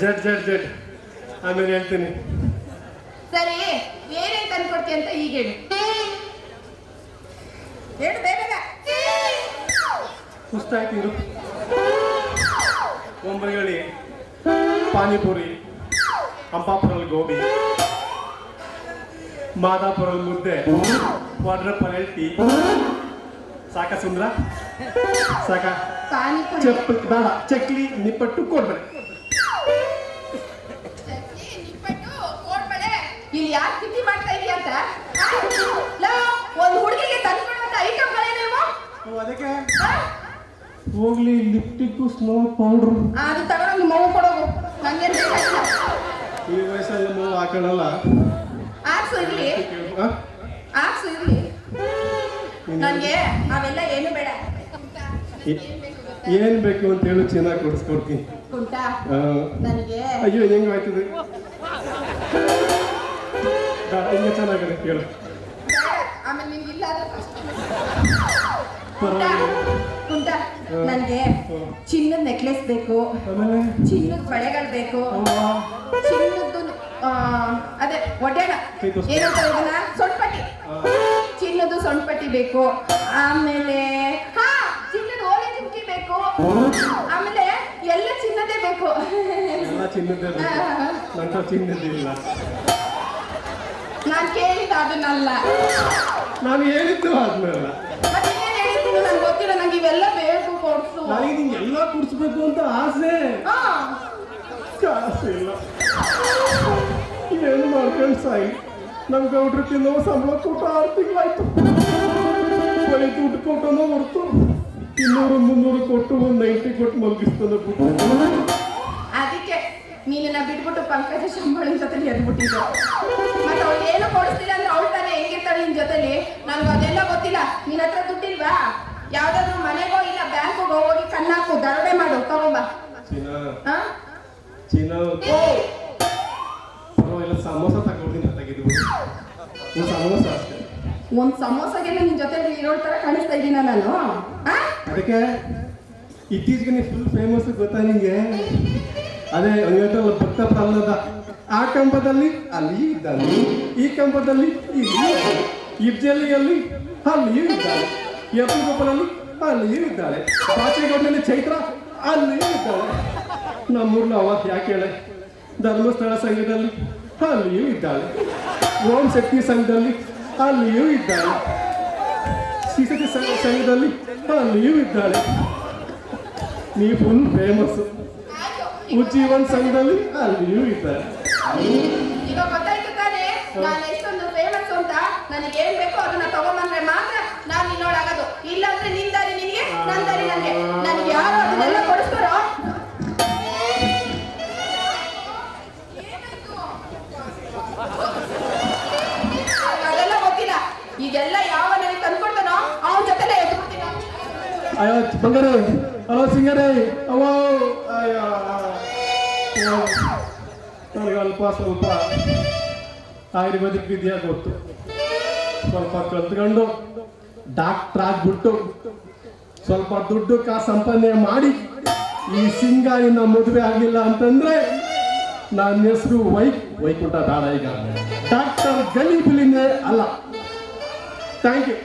ಜಡ್ ಜಡ್ ಜಡ್. ಆಮೇಲೆ ಹೇಳ್ತೀನಿ. ಸರಿ ಏನೇನ್ ತಂದ್ಕೊಡ್ತಿ ಅಂತ ಈಗ ಹೇಳಿ. ಹೇಳು ಬೇಗ ಇರು ಒಂಬೈಗಳಿ ಪಾನಿಪುರಿ ಅಂಬಾಪುರಲ್ಲಿ ಗೋಬಿ ಮಾದಾಪುರಲ್ಲಿ ಮುದ್ದೆ ವಾಡ್ರ ಪರಲ್ಟಿ ಸಾಕ ಸುಂದ್ರ? ಸಾಕ? ಪಾನಿಪುರಿ. ಬಾಳ ಬೇಡ ಚಕ್ಲಿ ನಿಪ್ಪಟ್ಟು ಕೊಡ್ಬೇಡ. ಇಲ್ಲಿ ಯಾಕೆ ತಿಟ್ಟಿ ಮಾಡ್ತಾ ಇದೀಯ ಅಂತ? ಲೋ, ಒಂದು ಹುಡುಗಿಗೆ ತಂದ್ಕೊಡುವಂತ ನೀವು? ಅದಕ್ಕೆ? ಹೋಗ್ಲಿ ಲಿಪ್ಟಿಕ್ ಸ್ನೋ ಪೌಡರ್ ಅದು ತಗೊಂಡು ಮಗು ಕೊಡೋದು ನಂಗೆ ಈ ವಯಸ್ಸಲ್ಲಿ ಮಗು ಹಾಕೊಳ್ಳಲ್ಲ. ಆಕ್ಸು ಇರ್ಲಿ? ಆಕ್ಸು ಇರ್ಲಿ. ನೀನು ನನ್ಗೆ ಅವೆಲ್ಲ ಏನು ಬೇಡ. ಏನ್ ಬೇಕು ಅಂತ ಹೇಳು ಚೆನ್ನಾಗಿ ಕೊಡಿಸ್ಕೊಡ್ತೀನಿ ನನಗೆ ಅಯ್ಯೋ ಹೆಂಗ್ ಆಯ್ತದೆ? ಬೇಡ, ಹಿಂಗೆ ಚೆನ್ನಾಗಿದೆ ಹೇಳು ಆಮೇಲೆ ನಿಂಗೆ ಇಲ್ಲ. ಕುಂಟ ನನಗೆ ಚಿನ್ನದ ನೆಕ್ಲೆಸ್ ಬೇಕು ಚಿನ್ನದ ಬಳೆಗಳು ಬೇಕು ಚಿನ್ನದ ಚಿನ್ನದ್ದು ಅದೇ ಒಡ್ಯಾಣ ಏನಂತ ಇದನ್ನ ಸೊಣ್ಪಟ್ಟಿ ಚಿನ್ನದ ಸೊಂಟ್ಪಟ್ಟಿ ಬೇಕು ಆಮೇಲೆ ಹಾ ಚಿನ್ನದ ಓಲೆ ಜುಮ್ಕಿ ಬೇಕು ಆಮೇಲೆ ಎಲ್ಲ ಚಿನ್ನದೇ ಬೇಕು ಎಲ್ಲ ಚಿನ್ನದ್ದೇ ಬೇಕು ನಾನ್ ಕೇಳಿದ ಅದನ್ನಲ್ಲ. ನಾನು ಹೇಳಿದ್ದು ಆದ್ಮೇಲೆ ಮತ್ತೆ ನಂಗೆ ಗೊತ್ತಿಲ್ಲ ನಂಗೆ ಇವೆಲ್ಲ ಬೇಕು ಕೊಡ್ಸು. ನನಗೆ ನಿಂಗೆ ಎಲ್ಲ ಕುಡಿಸ್ಬೇಕು ಅಂತ ಆಸೆ. ಹಾ. ಏನು ಮಾಡ್ಕೊಂಡು ಸಾಯಿ? ನಮ್ ಗೌಡ್ರು ತಿನ್ನೋ ಸಂಬಳ ಕೊಟ್ಟು ಆರು ತಿಂಗಳಾಯ್ತು. ಬರೀ ದುಡ್ಡು ಕೊಟ್ಟನೋ ಹೊರ್ತು ಇನ್ನೂರು ಮುನ್ನೂರು ಕೊಟ್ಟು ಒಂದು ನೈಂಟಿ ಕೊಟ್ಟು ಮಲಗಿಸ್ತಾನೆ ಬಿಟ್ಟು ಅದಕ್ಕೆ ನೀನನ್ನ ಬಿಟ್ಬಿಟ್ಟು ಪಂಕಜ ಸಂಬಳ ಜೊತೆ ಎದ್ಬಿಟ್ಟಿದ್ದು. ಏನು ಕೊಡಿಸ್ತಿಲ್ಲ ಅಂದ್ರೆ ಅವಳು ತಾನೇ ಹೆಂಗಿರ್ತಾಳೆ ನಿನ್ ಜೊತೆಲಿ? ನನ್ಗೆ ಅದೆಲ್ಲ ಗೊತ್ತಿಲ್ಲ. ನಿನ್ನ ಹತ್ರ ದುಡ್ಡಿಲ್ವಾ? ಯಾವ್ದಾದ್ರು ಮನೆಗೋ ಇಲ್ಲ ಬ್ಯಾಂಕ್ಗೋ ಹೋಗಿ ಕಣ್ಣಾಕು ದರೋಡೆ ಮಾಡು. ತಗೊಂಬ. ಸಮೋಸ ತಗೊಳ್ತೀನಿ ಒಂದು ಸಮೋಸ ಅಷ್ಟೇ. ಒಂದ್ ಸಮೋಸಗೆಲ್ಲ ನಿನ್ ಜೊತೆ ಇರೋಳ್ ತರ ಕಾಣಿಸ್ತಾ ಇದೀನ ನಾನು? ಅದಕ್ಕೆ ಇತ್ತೀಚೆಗೆ ಫುಲ್ ಫೇಮಸ್ ಗೊತ್ತಾ ನಿಂಗೆ? ಅದೇ ಹೇಳ್ತಾರಲ್ಲ ಭಕ್ತ ಪ್ರಹ್ಲಾದ. ಆ ಕಂಬದಲ್ಲಿ ಅಲ್ಲಿ ಇದ್ದಾನೆ ಈ ಕಂಬದಲ್ಲಿ ಇಲ್ಲಿ ಇಬ್ಜಲ್ಲಿಯಲ್ಲಿ ಅಲ್ಲಿಯೂ ಇದ್ದಾಳೆ. ಗೊಬ್ಬರಲ್ಲಿ ಅಲ್ಲಿಯೂ ಇದ್ದಾಳೆ. ಪಾಚೆಗೌಡನಲ್ಲಿ ಚೈತ್ರ ಅಲ್ಲಿಯೂ ಇದ್ದಾಳೆ. ನಮ್ಮೂರ್ನ ಅವತ್ ಯಾಕೆ ಹೇಳೆ? ಧರ್ಮಸ್ಥಳ ಸಂಘದಲ್ಲಿ ಅಲ್ಲಿಯೂ ಇದ್ದಾಳೆ. ಓಂ ಶಕ್ತಿ ಸಂಘದಲ್ಲಿ ಅಲ್ಲಿಯೂ ಇದ್ದಾಳೆ. ಸಂಘ- ಸಂಘದಲ್ಲಿ ಅಲ್ಲಿಯೂ ಇದ್ದಾಳೆ. ನೀ ಫುಲ್ ಫೇಮಸ್ ಉಜ್ಜೀವನ್ ಸಂಘದಲ್ಲಿ ಅಲ್ಲಿಯೂ ಇದ್ದಾರೆ ಈಗ ಗೊತ್ತಾಯ್ತು ತಾನೇ ನಾನು ಎಷ್ಟೊಂದು ಫೇಮಸ್ ಅಂತ ನನಗೆ ಏನ್ ಬೇಕೋ ಅದನ್ನ ತಗೊಂಬಂದ್ರೆ ಮಾತ್ರ ನಾನು ನಿನ್ನೋಳಾಗೋದು. ಇಲ್ಲಾಂದ್ರೆ ನಿನ್ ದಾರಿ ನಿನಗೆ ನನ್ ದಾರಿ ನನಗೆ ನನಗೆ ಯಾರು ಅದನ್ನೆಲ್ಲ ಕೊಡಿಸ್ತಾರೋ? ಅದೆಲ್ಲ ಗೊತ್ತಿಲ್ಲ. ಈಗೆಲ್ಲ ಯಾವ ನನಗೆ ತಂದ್ಕೊಡ್ತಾನೋ ಅವನ ಜೊತೆಲೆ ಎದ್ಬಿಡ್ತೀನಿ ಅಯ್ಯೋ ಬಂಗಾರ. ಹಲೋ ಸಿಂಗರೇ. ಅವೋ ಅಯ್ಯೋ. ಅಯ್ಯೋ. ನನಗೆ ಅಲ್ಪ ಸ್ವಲ್ಪ ಆಯುರ್ವೇದಿಕ್ ವಿದ್ಯೆ ಗೊತ್ತು. ಸ್ವಲ್ಪ ಕಲ್ತ್ಕೊಂಡು ಡಾಕ್ಟರ್ ಆಗ್ಬಿಟ್ಟು ಸ್ವಲ್ಪ ದುಡ್ಡು ಕಾ ಸಂಪಾದನೆ ಮಾಡಿ ಈ ಸಿಂಗ ಇನ್ನ ಮದುವೆ ಆಗಿಲ್ಲ ಅಂತಂದ್ರೆ ನನ್ನ ಹೆಸರು ವೈ ವೈಕುಂಠ ಬೇಡ ಈಗ. ಡಾಕ್ಟರ್ ಗಲಿಬಿಲಿನೇ ಅಲ್ಲ. Thank you